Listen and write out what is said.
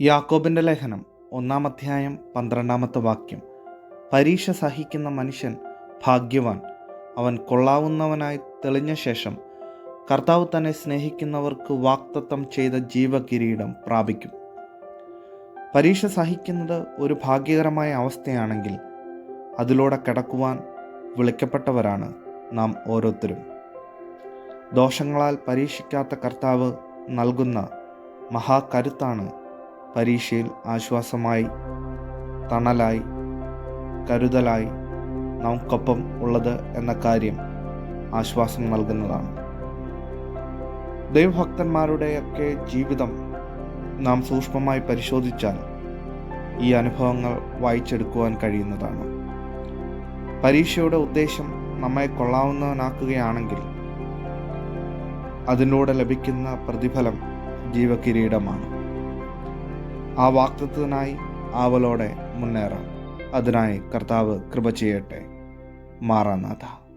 യാക്കോബിന്റെ ലേഖനം ഒന്നാം അധ്യായം പന്ത്രണ്ടാമത്തെ വാക്യം. പരീക്ഷ സഹിക്കുന്ന മനുഷ്യൻ ഭാഗ്യവാൻ. അവൻ കൊള്ളാവുന്നവനായി തെളിഞ്ഞ ശേഷം കർത്താവ് തന്നെ സ്നേഹിക്കുന്നവർക്ക് വാക്തത്വം ചെയ്ത ജീവകിരീടം പ്രാപിക്കും. പരീക്ഷ സഹിക്കുന്നത് ഒരു ഭാഗ്യകരമായ അവസ്ഥയാണെങ്കിൽ അതിലൂടെ കടക്കുവാൻ വിളിക്കപ്പെട്ടവരാണ് നാം ഓരോരുത്തരും. ദോഷങ്ങളാൽ പരീക്ഷിക്കാത്ത കർത്താവ് നൽകുന്ന മഹാകരുത്താണ് പരീക്ഷയിൽ ആശ്വാസമായി തണലായി കരുതലായി നമുക്കൊപ്പം ഉള്ളത് എന്ന കാര്യം ആശ്വാസം നൽകുന്നതാണ്. ദൈവഭക്തന്മാരുടെയൊക്കെ ജീവിതം നാം സൂക്ഷ്മമായി പരിശോധിച്ചാൽ ഈ അനുഭവങ്ങൾ വായിച്ചെടുക്കുവാൻ കഴിയുന്നതാണ്. പരീക്ഷയുടെ ഉദ്ദേശം നമ്മെ കൊള്ളാവുന്നവനാക്കുകയാണെങ്കിൽ അതിലൂടെ ലഭിക്കുന്ന പ്രതിഫലം ജീവകിരീടമാണ്. ആ വാക്തത്വത്തിനായി ആവലോടെ മുന്നേറാം. അതിനായി കർത്താവ് കൃപ ചെയ്യട്ടെ. മാറാനാഥ.